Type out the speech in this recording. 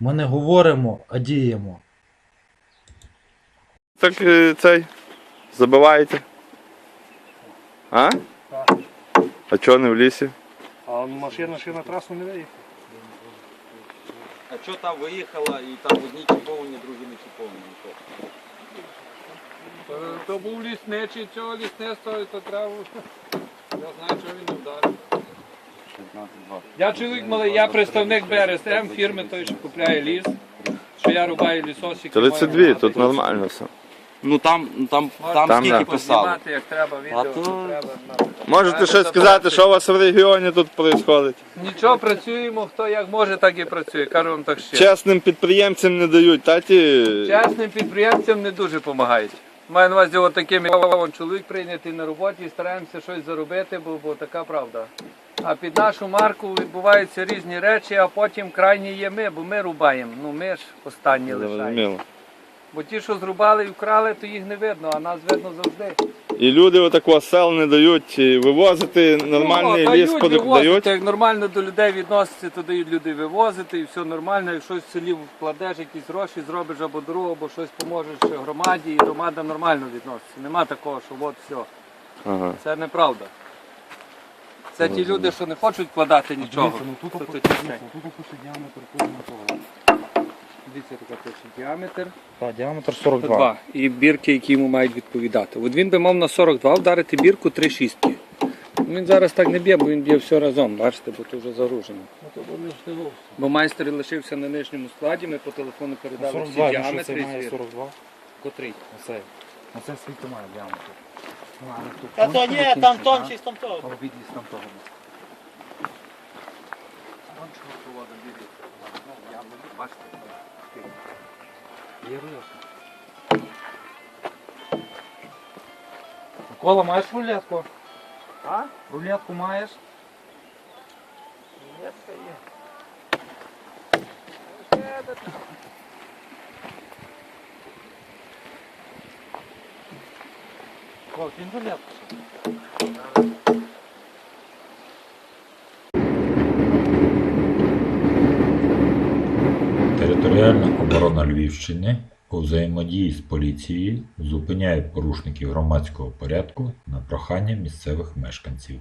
Ми не говоримо, а діємо. Так е, цей забиваєте? А? Так. А чого не в лісі? А машина ще на трасу не виїхала. А що там виїхала і там одні чіповані, другі не чіповані? Е, То був лісничий, цього лісництва, то треба. Я знаю, що він не вдарив. Я чоловік малий, я представник БРСМ, фірми той, що купляє ліс. Що я рубаю лісосики. 32, тут нормально все. Ну там, ну, там, там, Там, скільки да. писало. Знімати, як треба, відео, А то- що треба. Можете щось сказати, що у вас в регіоні тут відбувається? Нічого, працюємо, хто як може, так і працює. Кажу вам так ще. Чесним підприємцям не дають, таті. Чесним підприємцям не дуже допомагають. Маю на увазі, от таким, як вон чоловік прийнятий на роботі і стараємося щось заробити, бо, бо така правда. А під нашу марку відбуваються різні речі, а потім крайні є ми, бо ми рубаємо. Ну ми ж останні лишаємо. Зрозуміло. Бо ті, що зрубали і вкрали, то їх не видно, а нас видно завжди. І люди отакого сел не дають і вивозити нормальний ну, ліс, дають, вивозити. дають. Як нормально до людей відносяться, то дають люди вивозити і все нормально. Якщо в селі вкладеш якісь гроші, зробиш або дорогу, або щось поможеш громаді, і громада нормально відноситься. Нема такого, що от все. Ага. Це неправда. Це ті люди, що не хочуть вкладати нічого. Дивіться, ну тут, пише діаметр кожного того. Дивіться, така пише діаметр. Так, діаметр 42. І бірки, які йому мають відповідати. От він би мав на 42 вдарити бірку 3 шістки. Він зараз так не б'є, бо він б'є все разом, бачите, бо тут вже загружено. Бо майстер лишився на нижньому складі, ми по телефону передали всі 42, ну що діаметри. і звір. 42? Котрий? Оцей. Оце скільки має діаметр? Ну, але тут Та то тонше, ні, там тонше, тонший, там того. а? Обідність там того. Микола, маєш рулетку? А? Рулетку маєш? Микола, кинь рулетку. Територіальна оборона Львівщини у взаємодії з поліцією зупиняє порушників громадського порядку на прохання місцевих мешканців.